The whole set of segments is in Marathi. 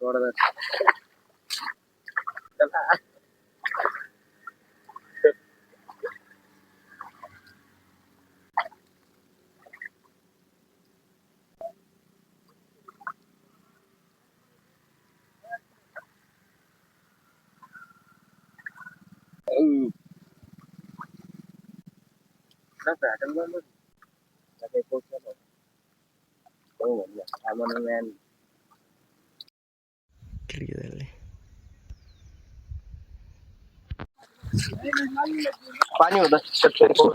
ನೋಡೋದ rất là trong đó là cái cô sẽ được tôi nghĩ là cảm ơn anh em. थोडा मॅन खिडकी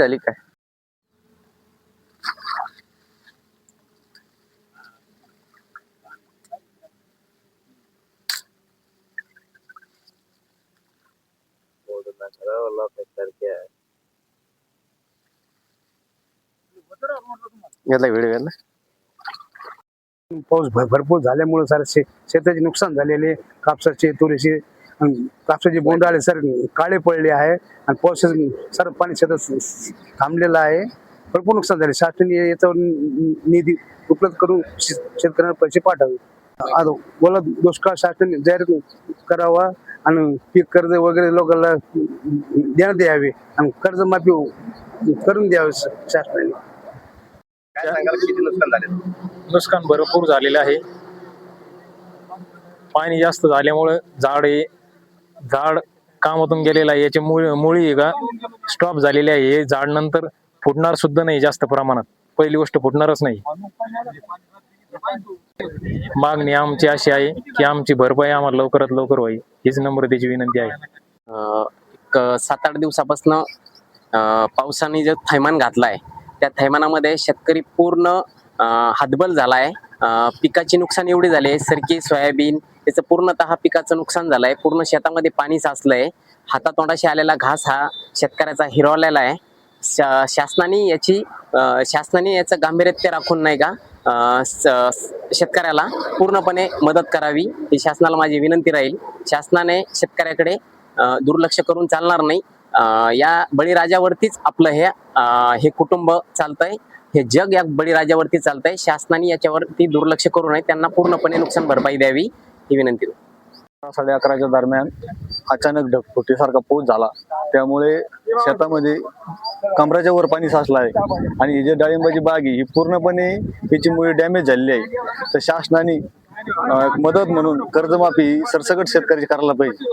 झाली पाणी होतं शेतकरी सावधा सुट्टी झाली काय घेतला व्हिडिओ घेतला? पाऊस भर- भरपूर झाल्यामुळे सर शे शेताचे नुकसान झालेले कापसाचे तुरीचे अन कापसाचे बोंडाळे सर काळे पडले आहे. आणि पाऊस सर पाणी शेतात थांबलेलं आहे. भरपूर नुकसान झाले. शासनाने याच्यावर नि- निधी उपलब्ध करून शे- शेतकऱ्यांना पैसे पाठावे आता ओला दुष्काळ शासनाने जाहीर करावा. आणि पीक कर्ज वगैरे लोकांना देण्यात यावे आणि कर्जमाफी करून द्यावे शासनाने. काय सांगाल? किती नुकसान झाले? नुकसान भरपूर झालेलं आहे. पाणी जास्त झाल्यामुळं झाड हे झाड कामातून गेलेलं आहे. याची मुळी मुळी आहे का स्टॉप झालेली आहे. हे झाड नंतर फुटणार सुद्धा नाही जास्त प्रमाणात. पहिली गोष्ट फुटणारच नाही. मागणी आमची अशी आहे की आमची भरपाई आम्हाला लवकरात लवकर व्हावी. हीच नम्रतेची विनंती आहे. एक सात आठ दिवसापासून अं, पावसाने जो थैमान घातलाय त्या थैमानामध्ये शेतकरी पूर्ण हातबल झालाय. अं, पिकाची नुकसान एवढी झाली आहे सरकी सोयाबीन त्याचं पूर्णतः पिकाचं नुकसान झालंय. पूर्ण शेतामध्ये पाणी साचलंय. हातातोंडाशी आलेला घास हा शेतकऱ्याचा हिरवलेला आहे. शा- शासनाने याची शासनाने याचं गांभीर्य राखून नाही का शेतकऱ्याला पूर्णपणे मदत करावी. ही शासनाला माझी विनंती राहील. शासनाने शेतकऱ्याकडे अं, दुर्लक्ष करून चालणार नाही. या बळीराजावरतीच आपलं हे हे कुटुंब चालतंय. हे जग या बळीराजावरती चालतंय. शासनाने याच्यावरती दुर्लक्ष करू नये. त्यांना पूर्णपणे नुकसान भरपाई द्यावी ही विनंती साडे अकराच्या दरम्यान अचानक ढगफुटीसारखा पाऊस झाला. त्यामुळे शेतामध्ये कमराच्या वर पाणी साचलं आहे. आणि ही जी डाळिंबाची बाग आहे ही पूर्णपणे त्याची मुळे डॅमेज झालेली आहे. तर शासनाने अं, मदत म्हणून कर्जमाफी सरसकट शेतकऱ्याची करायला पाहिजे.